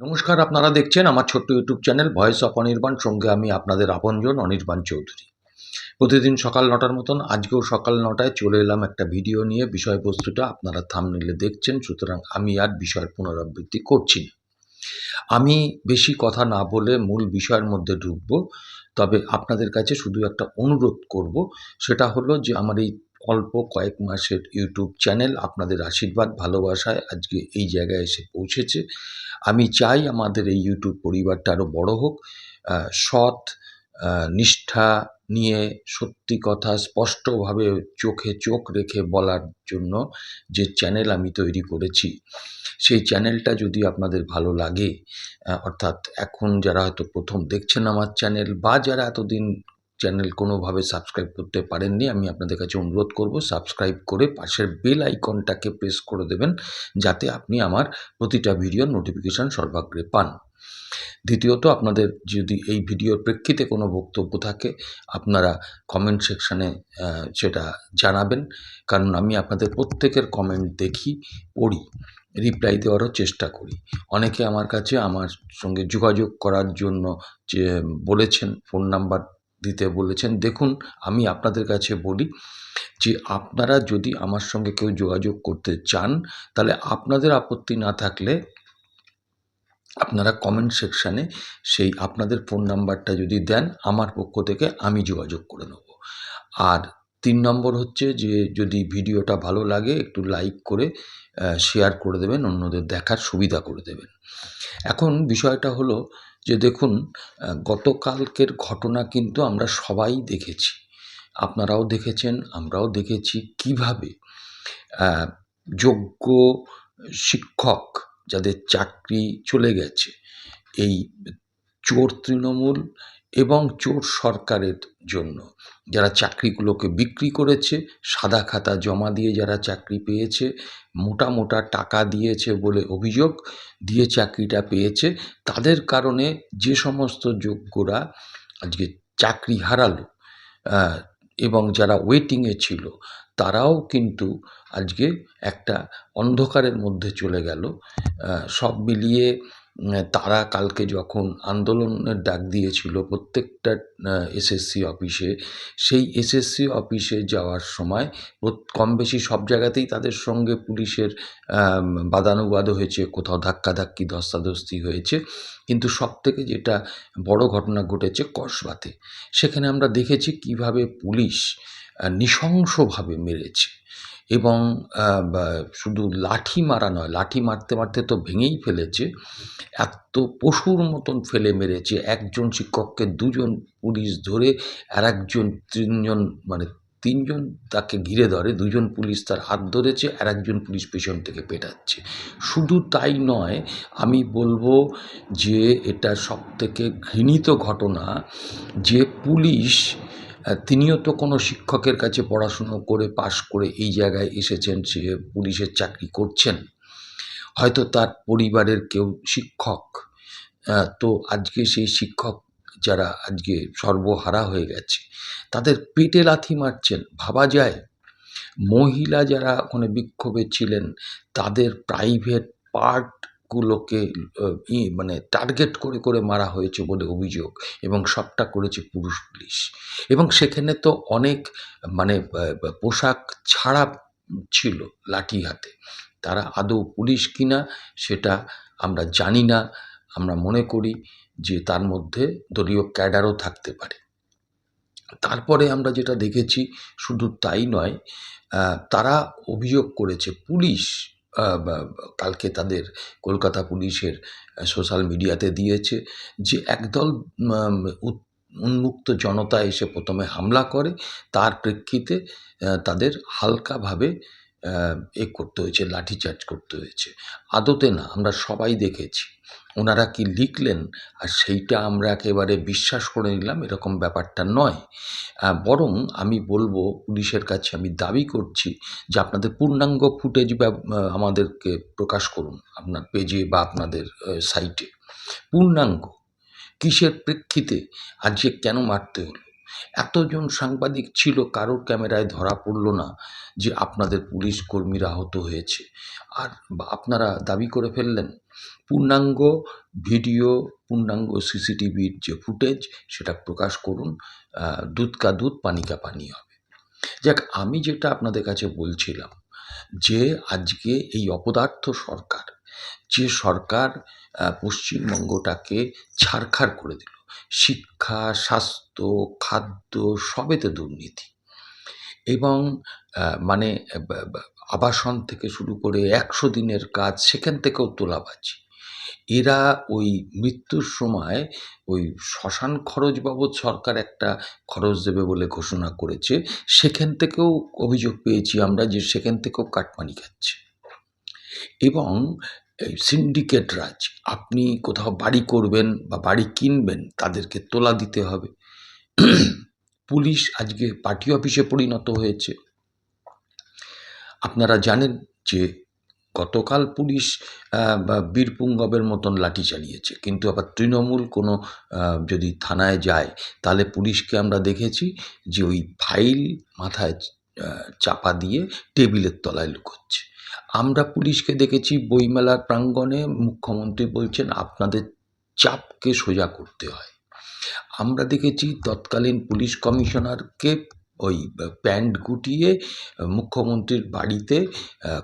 নমস্কার, আপনারা দেখছেন আমার ছোট্ট YouTube channel voice of Anirban সঙ্গে আমি আপনাদের আপনজন অনির্বাণ চৌধুরী। প্রতিদিন সকাল নটার মতন, আজকেও সকাল নটায় চলে এলাম একটা ভিডিও নিয়ে। বিষয়বস্তুটা আপনারা থামনিলে দেখছেন, সুতরাং আমি আর বিষয়ের পুনরাবৃত্তি করছি না। আমি বেশি কথা না বলে মূল বিষয়ের মধ্যে ঢুকবো, তবে আপনাদের কাছে শুধু একটা অনুরোধ করব। সেটা হলো যে, আমার এই অল্প কয়েক মাসের ইউটিউব চ্যানেল আপনাদের আশীর্বাদ, ভালোবাসায় আজকে এই জায়গায় এসে পৌঁছেছে। আমি চাই আমাদের এই ইউটিউব পরিবারটা আরও বড় হোক। সৎ নিষ্ঠা নিয়ে সত্যি কথা স্পষ্টভাবে চোখে চোখ রেখে বলার জন্য যে চ্যানেল আমি তৈরি করেছি, সেই চ্যানেলটা যদি আপনাদের ভালো লাগে অর্থাৎ এখন যারা হয়তো প্রথম দেখছেন আমার চ্যানেল বা যারা এতদিন চ্যানেল কোনোভাবে সাবস্ক্রাইব করতে পারেননি, আমি আপনাদের কাছে অনুরোধ করব সাবস্ক্রাইব করে পাশের বেল আইকনটাকে প্রেস করে দেবেন যাতে আপনি আমার প্রতিটা ভিডিওর নোটিফিকেশান সর্বাগ্রে পান। দ্বিতীয়ত, আপনাদের যদি এই ভিডিওর প্রেক্ষিতে কোনো বক্তব্য থাকে, আপনারা কমেন্ট সেকশানে সেটা জানাবেন। কারণ আমি আপনাদের প্রত্যেকের কমেন্ট দেখি, পড়ি রিপ্লাই দেওয়ারও চেষ্টা করি। অনেকে আমার কাছে আমার সঙ্গে যোগাযোগ করার জন্য যে বলেছেন ফোন নাম্বার দিতে বলেছেন। দেখুন, আমি আপনাদের কাছে বলি যে, আপনারা যদি আমার সঙ্গে কেউ যোগাযোগ করতে চান, তাহলে আপনাদের আপত্তি না থাকলে আপনারা কমেন্ট সেকশানে সেই আপনাদের ফোন নাম্বারটা যদি দেন, আমার পক্ষ থেকে আমি যোগাযোগ করে নেব। আর তিন নম্বর হচ্ছে যে, যদি ভিডিওটা ভালো লাগে, একটু লাইক করে শেয়ার করে দেবেন, অন্যদের দেখার সুবিধা করে দেবেন। এখন বিষয়টা হলো যে দেখুন গতকালকের ঘটনা কিন্তু আমরা সবাই দেখেছি। আপনারাও দেখেছেন, আমরাও দেখেছি কীভাবে যোগ্য শিক্ষক যাদের চাকরি চলে গেছে, এই চোর তৃণমূল এবং চোর সরকারের জন্য। যারা চাকরিগুলোকে বিক্রি করেছে, সাদা খাতা জমা দিয়ে যারা চাকরি পেয়েছে, মোটা মোটা টাকা দিয়েছে বলে অভিযোগ দিয়ে চাকরিটা পেয়েছে, তাদের কারণে যে সমস্ত যোগ্যরা আজকে চাকরি হারালো এবং যারা ওয়েটিংয়ে ছিল, তারাও কিন্তু আজকে একটা অন্ধকারের মধ্যে চলে গেল। সব মিলিয়ে তারা কালকে যখন আন্দোলনের ডাক দিয়েছিল প্রত্যেকটা এসএসসি অফিসে সেই এসএসসি অফিসে যাওয়ার সময় কম বেশি সব জায়গাতেই তাদের সঙ্গে পুলিশের বাদানুবাদ হয়েছে, কোথাও ধাক্কাধাক্কি, ধস্তাধস্তি হয়েছে। কিন্তু সব থেকে যেটা বড় ঘটনা ঘটেছে কসবাতে। সেখানে আমরা দেখেছি কীভাবে পুলিশ নৃশংসভাবে মেরেছে। এবং শুধু লাঠি মারা নয়, লাঠি মারতে মারতে তো ভেঙেই ফেলেছে, এত পশুর মতন ফেলে মেরেছে, একজন শিক্ষককে দুজন পুলিশ ধরে আর একজন তিনজন মানে তিনজন তাকে ঘিরে ধরে, দুজন পুলিশ তার হাত ধরেছে আর একজন পুলিশ পেছন থেকে পেটাচ্ছে। শুধু তাই নয়, আমি বলব যে এটা সবথেকে ঘৃণিত ঘটনা যে পুলিশ তিনিও তো কোনো শিক্ষকের কাছে পড়াশুনো করে পাশ করে এই জায়গায় এসেছেন, সে পুলিশের চাকরি করছেন। হয়তো তার পরিবারের কেউ শিক্ষক। তো আজকে সেই শিক্ষক যারা আজকে সর্বহারা হয়ে গেছে, তাদের পেটে লাথি মারছেন, ভাবা যায়। মহিলা যারা ওখানে বিক্ষোভে ছিলেন, তাদের প্রাইভেট পার্টগুলোকে ই মানে টার্গেট করে করে মারা হয়েছে বলে অভিযোগ এবং সবটা করেছে পুরুষ পুলিশ। এবং সেখানে তো অনেক মানে পোশাক ছাড়া ছিল লাঠি হাতে। তারা আদৌ পুলিশ কিনা সেটা আমরা জানি না। আমরা মনে করি যে তার মধ্যে দলীয় ক্যাডারও থাকতে পারে। তারপরে আমরা যেটা দেখেছি, শুধু তাই নয় তারা অভিযোগ করেছে পুলিশ কালকে তাদের কলকাতা পুলিশের সোশ্যাল মিডিয়াতে দিয়েছে যে একদল উন্মুক্ত জনতা এসে প্রথমে হামলা করে, তার প্রেক্ষিতে তাদের হালকাভাবে এ করতে হয়েছে, লাঠিচার্জ করতে হয়েছে। আদতে না, আমরা সবাই দেখেছি। ওনারা কি লিখলেন আর সেইটা আমরা একেবারে বিশ্বাস করে নিলাম, এরকম ব্যাপারটা নয়। বরং আমি বলব, পুলিশের কাছে আমি দাবি করছি যে আপনাদের পূর্ণাঙ্গ ফুটেজ আমাদেরকে প্রকাশ করুন, আপনার পেজে বা আপনাদের সাইটে। পূর্ণাঙ্গ। কিসের প্রেক্ষিতে? আজকে কেন মারতে হলো? এতজন সাংবাদিক ছিল, কারোর ক্যামেরায় ধরা পড়ল না যে আপনাদের পুলিশ কর্মীরা আহত হয়েছে। আর আপনারা দাবি করে ফেললেন, পূর্ণাঙ্গ ভিডিও, পূর্ণাঙ্গ সিসিটিভির যে ফুটেজ, সেটা প্রকাশ করুন দুধ কা দুধ, পানি কা পানি হবে। যাক, আমি যেটা আপনাদের কাছে বলছিলাম যে, আজকে এই অপদার্থ সরকার, যে সরকার পশ্চিমবঙ্গটাকে ছারখার করে দিল। শিক্ষা, স্বাস্থ্য, খাদ্য সবেতে দুর্নীতি। এবং মানে আবাসন থেকে শুরু করে একশো দিনের কাজ সেখান থেকেও তোলাবাজি। এরা ওই মৃত্যুর সময় ওই শ্মশান খরচ বাবদ সরকার একটা খরচ দেবে বলে ঘোষণা করেছে, সেখান থেকেও অভিযোগ পেয়েছি আমরা যে সেখান থেকেও কাটমানি খাচ্ছে। এবং এই সিন্ডিকেট রাজ, আপনি কোথাও বাড়ি করবেন বা বাড়ি কিনবেন, তাদেরকে তোলা দিতে হবে। পুলিশ আজকে পার্টি অফিসে পরিণত হয়েছে। আপনারা জানেন যে গতকাল পুলিশ বা বীরপুঙ্গবের মতন লাঠি চালিয়েছে। কিন্তু আবার তৃণমূল কোনো যদি থানায় যায়, তাহলে পুলিশকে আমরা দেখেছি যে ওই ফাইল মাথায় চাপা দিয়ে টেবিলের তলায় লুকোচ্ছে। আমরা পুলিশকে দেখেছি বইমেলার প্রাঙ্গণে মুখ্যমন্ত্রী বলছেন, আপনাদের চাপকে সোজা করতে হয়। আমরা দেখেছি তৎকালীন পুলিশ কমিশনারকে ওই প্যান্ট গুটিয়ে মুখ্যমন্ত্রীর বাড়িতে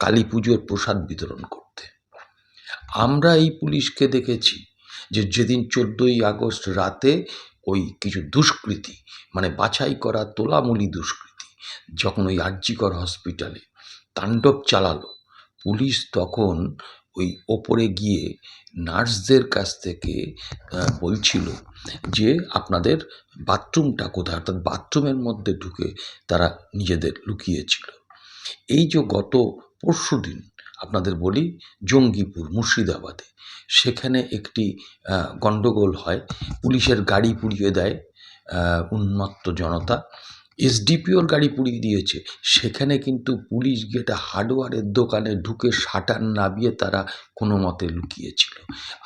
কালী পুজোর প্রসাদ বিতরণ করতে। আমরা এই পুলিশকে দেখেছি যে যেদিন চোদ্দোই আগস্ট রাতে ওই কিছু দুষ্কৃতী মানে বাছাই করা তোলামুলি দুষ্কৃতী, যখন ওই আর্জিকর হসপিটালে তাণ্ডব চালালো পুলিশ তখন ওই ওপরে গিয়ে নার্সদের কাছ থেকে বলছিল যে আপনাদের বাথরুমটা কোথায়? অর্থাৎ বাথরুমের মধ্যে ঢুকে তারা নিজেদের লুকিয়েছিল। এই যে গত পরশু দিন আপনাদের বলি জঙ্গিপুর, মুর্শিদাবাদে, সেখানে একটি গণ্ডগোল হয়। পুলিশের গাড়ি পুড়িয়ে দেয় উন্মত্ত জনতা। এসডিপিওর গাড়ি পুড়িয়ে দিয়েছে। সেখানে কিন্তু পুলিশ গিয়ে একটা হার্ডওয়্যারের দোকানে ঢুকে শাটার নামিয়ে তারা কোনো মতে লুকিয়েছিল।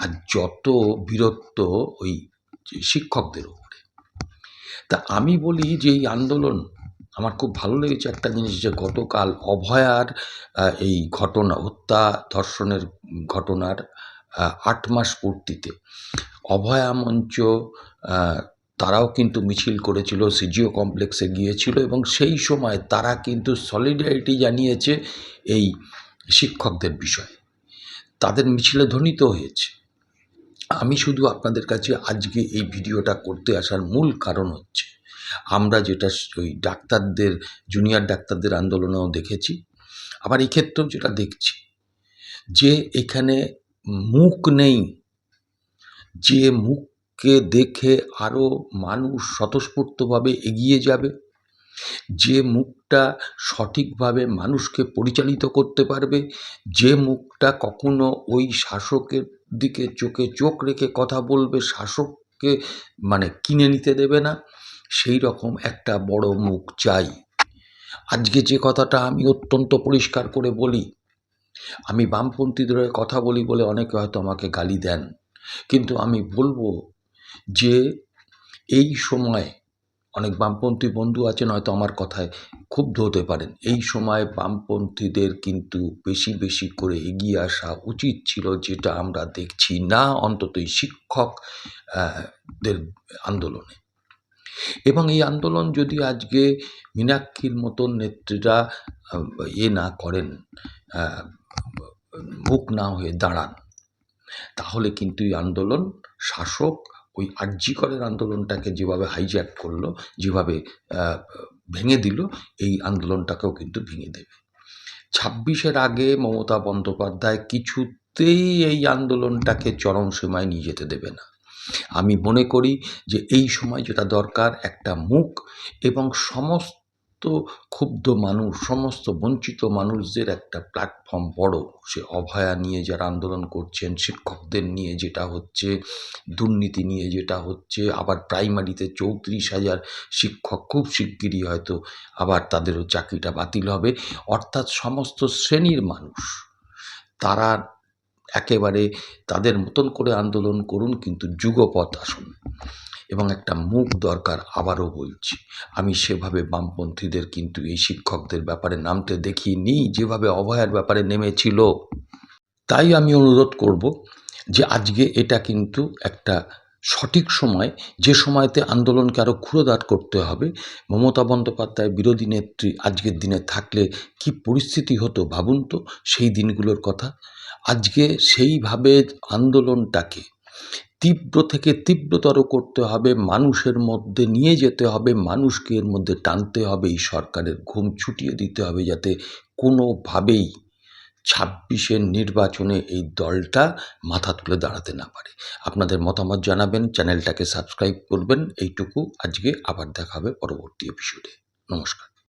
আর যত বীরত্ব ওই শিক্ষকদের উপরে। তা আমি বলি যে এই আন্দোলন আমার খুব ভালো লেগেছে একটা জিনিস যে গতকাল অভয়ার এই ঘটনা হত্যা ধর্ষণের ঘটনার আট মাস পূর্তিতে অভয়া মঞ্চ তারাও কিন্তু মিছিল করেছিল, সিজিও কমপ্লেক্সে গিয়েছিল এবং সেই সময় তারা কিন্তু সলিডারিটি জানিয়েছে এই শিক্ষকদের বিষয়ে। তাদের মিছিলে ধ্বনিত হয়েছে। আমি শুধু আপনাদের কাছে আজকে এই ভিডিওটা করতে আসার মূল কারণ হচ্ছে, আমরা যেটা ওই ডাক্তারদের জুনিয়র ডাক্তারদের আন্দোলনেও দেখেছি, আবার এই ক্ষেত্রেও যেটা দেখছি, যে এখানে মুখ নেই, যে মুখকে দেখে আরও মানুষ স্বতঃস্ফূর্তভাবে এগিয়ে যাবে? যে মুখটা সঠিকভাবে মানুষকে পরিচালিত করতে পারবে, যে মুখটা কখনো ওই শাসকের দিকে চোখে চোখ রেখে কথা বলবে, শাসককে মানে কিনে নিতে দেবে না, সেই রকম একটা বড় মুখ চাই। আজকে যে কথাটা আমি অত্যন্ত পরিষ্কার করে বলি, আমি বামপন্থীদের কথা বলি বলে অনেকে হয়তো আমাকে গালি দেন, কিন্তু আমি বলব যে এই সময় অনেক বামপন্থী বন্ধু আছেন হয়তো আমার কথায় ক্ষুব্ধ হতে পারেন। এই সময় বামপন্থীদের কিন্তু বেশি বেশি করে এগিয়ে আসা উচিত ছিল যেটা আমরা দেখছি না অন্তত এই শিক্ষক দের আন্দোলনে। এবং এই আন্দোলন যদি আজকে মীনাক্ষীর মতন নেত্রীরা এ না করেন মুখ না হয়ে দাঁড়ান, তাহলে কিন্তু এই আন্দোলন শাসক ওই আর্যিকরের আন্দোলনটাকে যেভাবে হাইজ্যাক করল, যেভাবে ভেঙে দিল, এই আন্দোলনটাকেও কিন্তু ভেঙে দেবে। ছাব্বিশের আগে মমতা বন্দ্যোপাধ্যায় কিছুতেই এই আন্দোলনটাকে চরম সীমায় নিয়ে যেতে দেবে না। আমি মনে করি যে এই সময় যেটা দরকার একটা মুখ এবং সমস্ত ক্ষুব্ধ মানুষ, সমস্ত বঞ্চিত মানুষদের একটা প্ল্যাটফর্ম বড়। সে অভয়া নিয়ে যারা আন্দোলন করছেন, শিক্ষকদের নিয়ে যেটা হচ্ছে, দুর্নীতি নিয়ে যেটা হচ্ছে, আবার প্রাইমারিতে চৌত্রিশ হাজার শিক্ষক খুব শিগগিরই হয়তো আবার তাদেরও চাকরিটা বাতিল হবে। অর্থাৎ সমস্ত শ্রেণির মানুষ, তারা একেবারে তাদের মতন করে আন্দোলন করুন, কিন্তু যুগপথ আসুন। এবং একটা মুখ দরকার আবারও বলছি। আমি সেভাবে বামপন্থীদের কিন্তু এই শিক্ষকদের ব্যাপারে নামতে দেখিনি, যেভাবে অভয়ার ব্যাপারে নেমেছিল। তাই আমি অনুরোধ করব যে আজকে এটা কিন্তু একটা সঠিক সময়, যে সময়তে আন্দোলনকে আরও ক্ষুরোদার করতে হবে। মমতা বন্দ্যোপাধ্যায় বিরোধী নেত্রী আজকের দিনে থাকলে কি পরিস্থিতি হতো ভাবুন তো, সেই দিনগুলোর কথা। আজকে সেইভাবে আন্দোলনটাকে তীব্র থেকে তীব্রতর করতে হবে, মানুষের মধ্যে নিয়ে যেতে হবে, মানুষকে এর মধ্যে টানতে হবে, এই সরকারের ঘুম ছুটিয়ে দিতে হবে যাতে কোনোভাবেই ছাব্বিশের নির্বাচনে এই দলটা মাথা তুলে দাঁড়াতে না পারে। আপনাদের মতামত জানাবেন, চ্যানেলটাকে সাবস্ক্রাইব করবেন। এইটুকু আজকে আবার দেখা হবে পরবর্তী এপিসোডে নমস্কার।